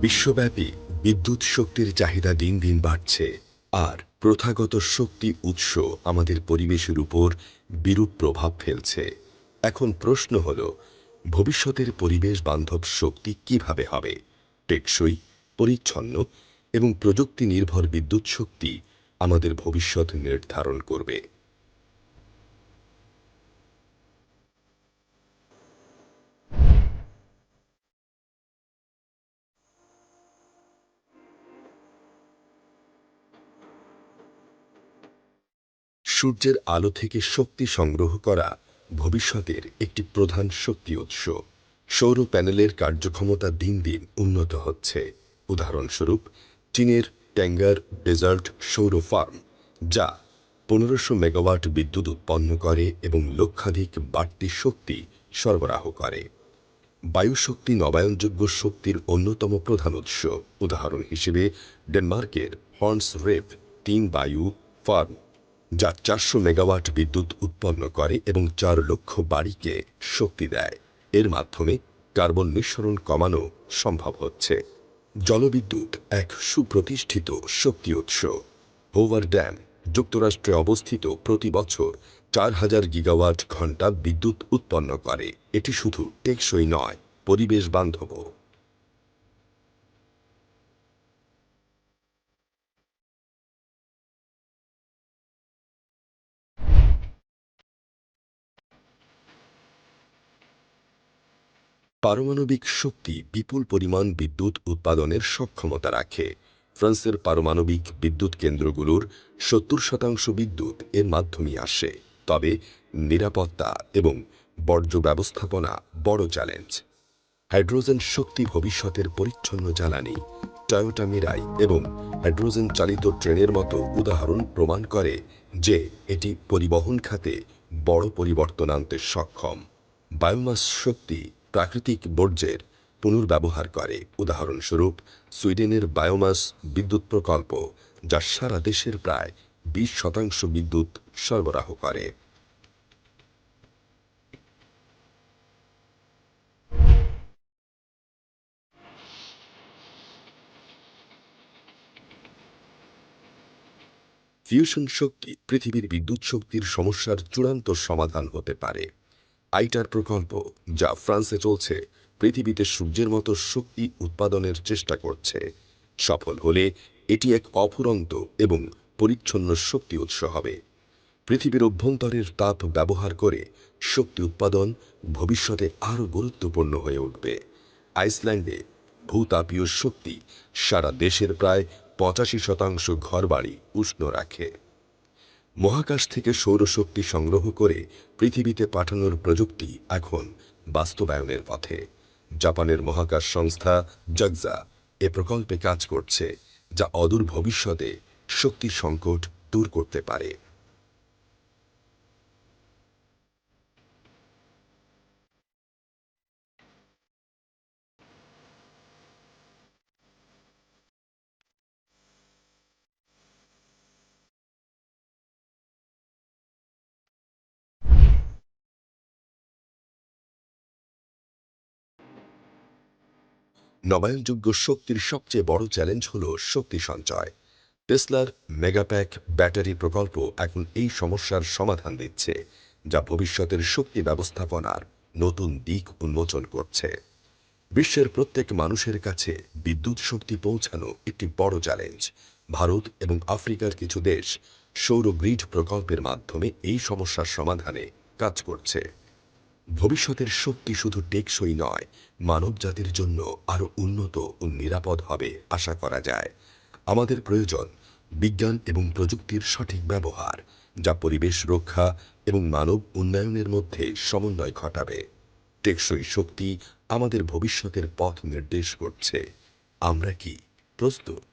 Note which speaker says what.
Speaker 1: বিশ্বব্যাপী বিদ্যুৎ শক্তির চাহিদা দিন দিন বাড়ছে, আর প্রথাগত শক্তি উৎস আমাদের পরিবেশের উপর বিরূপ প্রভাব ফেলছে। এখন প্রশ্ন হল, ভবিষ্যতের পরিবেশ বান্ধব শক্তি কীভাবে হবে? টেকসই, পরিচ্ছন্ন এবং প্রযুক্তি নির্ভর বিদ্যুৎ শক্তি আমাদের ভবিষ্যৎ নির্ধারণ করবে। সূর্যের আলো থেকে শক্তি সংগ্রহ করা ভবিষ্যতের একটি প্রধান শক্তি উৎস। সৌর প্যানেলের কার্যক্ষমতা দিন দিন উন্নত হচ্ছে। উদাহরণস্বরূপ, চীনের ট্যাঙ্গার ডেজার্ট সৌর ফার্ম, যা পনেরোশো মেগাওয়াট বিদ্যুৎ উৎপন্ন করে এবং লক্ষাধিক বাড়তি শক্তি সরবরাহ করে। বায়ুশক্তি নবায়নযোগ্য শক্তির অন্যতম প্রধান উৎস। উদাহরণ হিসেবে ডেনমার্কের হর্নস রেভ তিন বায়ু ফার্ম। যা চারশো মেগাওয়াট বিদ্যুৎ উৎপন্ন করে এবং চার লক্ষ বাড়িকে শক্তি দেয়। এর মাধ্যমে কার্বন নিঃসরণ কমানো সম্ভব হচ্ছে। জলবিদ্যুৎ এক সুপ্রতিষ্ঠিত শক্তি উৎস। হোভার ড্যাম যুক্তরাষ্ট্রে অবস্থিত প্রতি বছর চার হাজার গিগাওয়াট ঘণ্টা বিদ্যুৎ উৎপন্ন করে। এটি শুধু টেকসই নয়, পরিবেশ বান্ধবও। পারমাণবিক শক্তি বিপুল পরিমাণ বিদ্যুৎ উৎপাদনের সক্ষমতা রাখে। ফ্রান্সের পারমাণবিক বিদ্যুৎ কেন্দ্রগুলোর সত্তর শতাংশ বিদ্যুৎ এর মাধ্যমে আসে। তবে নিরাপত্তা এবং বর্জ্য ব্যবস্থাপনা বড় চ্যালেঞ্জ। হাইড্রোজেন শক্তি ভবিষ্যতের পরিচ্ছন্ন জ্বালানি, টয়োটা মিরাই এবং হাইড্রোজেন চালিত ট্রেনের মতো উদাহরণ প্রমাণ করে যে এটি পরিবহন খাতে বড় পরিবর্তন আনতে সক্ষম। বায়োমাস শক্তি প্রাকৃতিক বর্জ্যের পুনর্ব্যবহার করে। উদাহরণস্বরূপ, সুইডেনের বায়োমাস বিদ্যুৎ প্রকল্প, যা সারা দেশের প্রায় বিশ শতাংশ বিদ্যুৎ সরবরাহ করে। ফিউশন শক্তি পৃথিবীর বিদ্যুৎ শক্তির সমস্যার চূড়ান্ত সমাধান হতে পারে। আইটার প্রকল্প যা ফ্রান্সে চলছে, পৃথিবীতে সূর্যের মতো শক্তি উৎপাদনের চেষ্টা করছে। সফল হলে এটি এক অফুরন্ত এবং পরিচ্ছন্ন শক্তি উৎস হবে। পৃথিবীর অভ্যন্তরের তাপ ব্যবহার করে শক্তি উৎপাদন ভবিষ্যতে আরও গুরুত্বপূর্ণ হয়ে উঠবে। আইসল্যান্ডে ভূতাপীয় শক্তি সারা দেশের প্রায় পঁচাশি শতাংশ ঘরবাড়ি উষ্ণ রাখে। মহাকাশ থেকে সৌরশক্তি সংগ্রহ করে পৃথিবীতে পাঠানোর প্রযুক্তি এখন বাস্তবায়নের পথে। জাপানের মহাকাশ সংস্থা জগজা এ প্রকল্পে কাজ করছে, যা অদূর ভবিষ্যতে শক্তি সংকট দূর করতে পারে। নবায়নযোগ্য শক্তির সবচেয়ে বড় চ্যালেঞ্জ হল শক্তি সঞ্চয়। টেসলার মেগাপ্যাক ব্যাটারি প্রকল্প এখন এই সমস্যার সমাধান দিচ্ছে, যা ভবিষ্যতের শক্তি ব্যবস্থাপনার নতুন দিক উন্মোচন করছে। বিশ্বের প্রত্যেক মানুষের কাছে বিদ্যুৎ শক্তি পৌঁছানো একটি বড় চ্যালেঞ্জ। ভারত এবং আফ্রিকার কিছু দেশ সৌর গ্রিড প্রকল্পের মাধ্যমে এই সমস্যার সমাধানে কাজ করছে। ভবিষ্যতের শক্তি শুধু টেকসই নয় মানব জাতির জন্য আরও উন্নত ও নিরাপদ হবে, আশা করা যায়। আমাদের প্রয়োজন বিজ্ঞান এবং প্রযুক্তির সঠিক ব্যবহার, যা পরিবেশ রক্ষা এবং মানব উন্নয়নের মধ্যে সমন্বয় ঘটাবে। টেকসই শক্তি আমাদের ভবিষ্যতের পথ নির্দেশ করছে। আমরা কি প্রস্তুত?